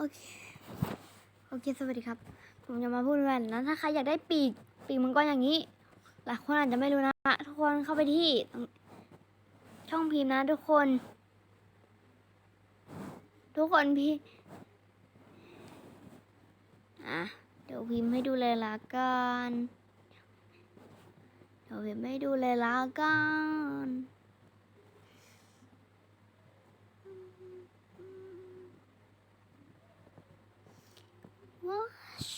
โอเค โอเค สวัสดีครับ ผมจะมาพูดแวนนะถ้าใครอยากได้ปีก ปีกมังกรอย่างนี้ หลายคนอาจจะไม่รู้นะ ทุกคนเข้าไปที่ ช่องพิมพ์นะทุกคน ทุกคนพี่ อะ เดี๋ยวพิมพ์ให้ดูเลยละกัน เดี๋ยวพิมพ์ให้ดูเลยละกัน ว้าช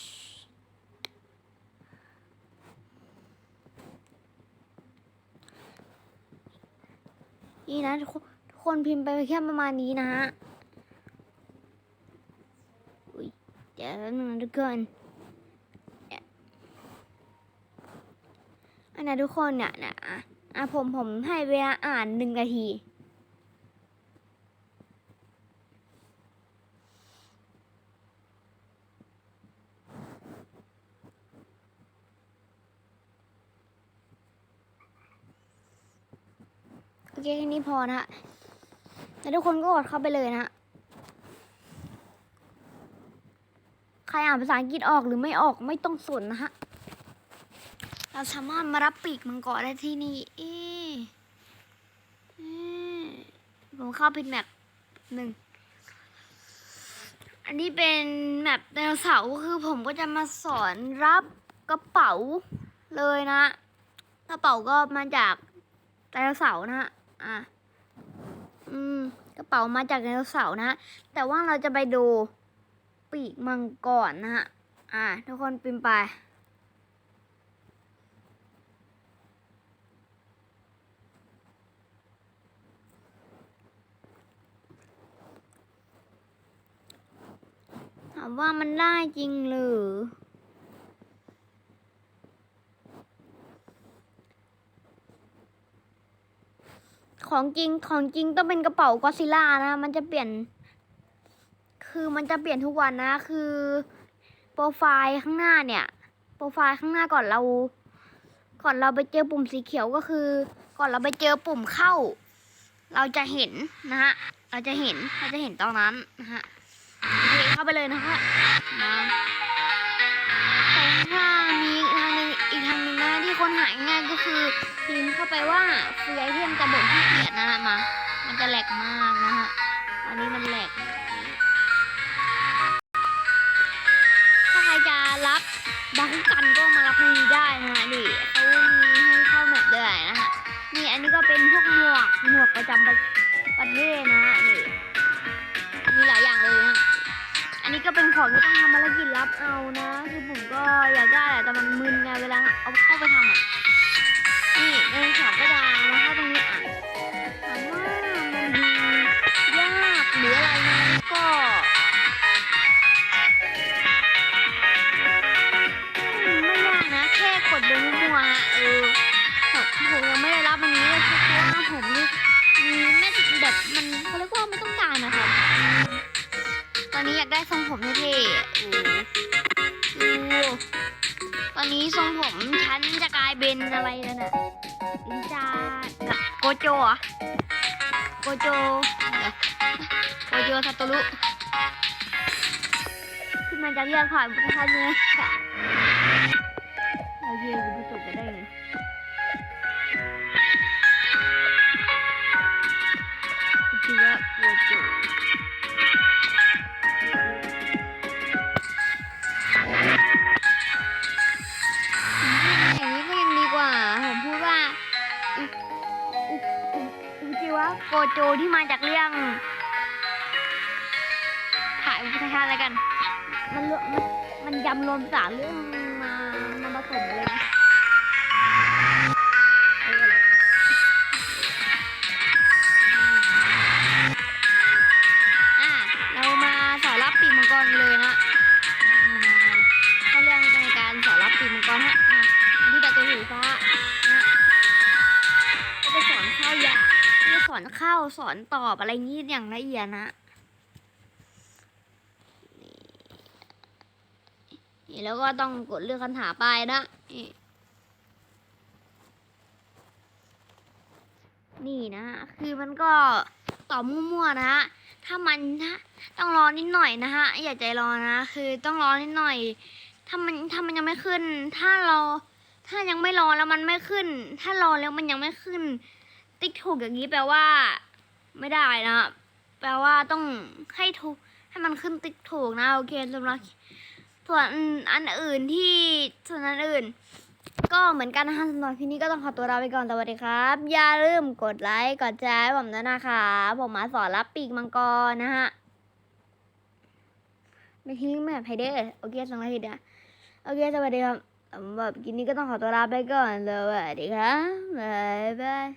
นี่นะทุกคนทุกคนพิมพ์ไปแค่ประมาณนี้นะฮะอุ้ยเดี๋ยวนึงนะทุกคนอันนะทุกคนเนี่ยนะอะผมผมให้เวลาอ่านหนึ่งนาที เคแค่นี้พอนะฮะแล้วทุกคนก็กดเข้าไปเลยนะฮะใครอ่านภาษาอังกฤษออกหรือไม่ออกไม่ต้องสนนะฮะ เราสามารถมารับปีกมังกรได้ที่นี่เอ๊ะเอ๊ะผมเข้าเป็นแมปหนึ่ง อันนี้เป็นแมปไดโนเสาร์คือผมก็จะมาสอนรับกระเป๋าเลยนะ กระเป๋าก็มาจากไดโนเสาร์นะฮะ อะอืม กระเป๋ามาจากไดโนเสาร์นะฮะ แต่ว่าเราจะไปดูปีกมังกรนะฮะ อะทุกคนปิมไปถามว่ามันได้จริงหรือ ของจริงของจริงต้องเป็นกระเป๋ากอซิล่านะ มันจะเปลี่ยน คือมันจะเปลี่ยนทุกวันนะ คือ โปรไฟล์ข้างหน้าเนี่ย โปรไฟล์ข้างหน้าก่อนเรา ก่อนเราไปเจอปุ่มสีเขียวก็คือ ก่อนเราไปเจอปุ่มเข้า เราจะเห็นนะฮะ เราจะเห็น เราจะเห็นตอนนั้นนะฮะเข้าไปเลยนะฮะมาแต่ถ้า คนหายง่ายก็คือพิมพ์เข้าไปว่าฟรีไอเทมจะบ่นที่เกียดนะฮะมา มันจะแหลกมากนะฮะอันนี้มันแหลก ถ้าใครจะรับดักกันก็มารับในนี้ได้นะฮะนี่เขามีให้เข้าแมปด้วยนะฮะนี่อันนี้ก็เป็นพวกหมวกหมวกประจำประประเทศนะฮะนี่ ก็เป็นของที่ต้องทำภารกิจรับเอานะ คือผมก็อยากได้แหละแต่มันมึนไงเวลาเอาเข้าไปทำอะ นี่ในสอบก็จะมาเข้าตรงนี้อะ โอ้ดูตอนนี้ทรงผมฉันจะกลายเป็นอะไรแล้วน่ะลินจากับโกโจะโกโจโกโจซาโตรุขึ้นมาจากเรื่องผ่านพุทธคันเลยค่ะเราเยี่ยมดูจบไปได้ไง โจที่มาจากเรื่อง ถ่ายอุทยานอะไรกัน มันมันมันยำรวมสามเรื่องมามาผสมเลยนะ อนเข้าสอนตอบอะไรงี้อย่างละเอียดนะนี่แล้วก็ต้องกดเลือกคำถามไปนะ นี่นี่นะคือมันก็ตอบมั่วๆนะฮะถ้ามันถ้าต้องรอนิดหน่อยนะฮะ อย่าใจรอนะ คือต้องรอนิดหน่อย ถ้ามันถ้ามันยังไม่ขึ้น ถ้ารอถ้ายังไม่รอแล้วมันไม่ขึ้น ถ้ารอแล้วมันยังไม่ขึ้น ติ๊กถูกอย่างนี้แปลว่า ไม่ได้นะแปลว่าต้องให้ถูกให้มันขึ้นติ๊กถูกนะโอเคสำหรับส่วนอันอื่นที่ส่วนอันอื่น ก็เหมือนกันนะคะสำหรับคลิปนี้ก็ต้องขอตัวลาไปก่อนสวัสดีครับ อย่าลืมกดไลค์กดแชร์ผมด้วยนะคะผมมาสอนรับปีกมังกรนะฮะไม่ทิ้งแม่ไพเดอร์โอเคสำหรับคลิปนี้โอเคสวัสดีครับสำหรับคลิปนี้ก็ต้องขอตัวลาไปก่อนสวัสดีครับบ๊ายบาย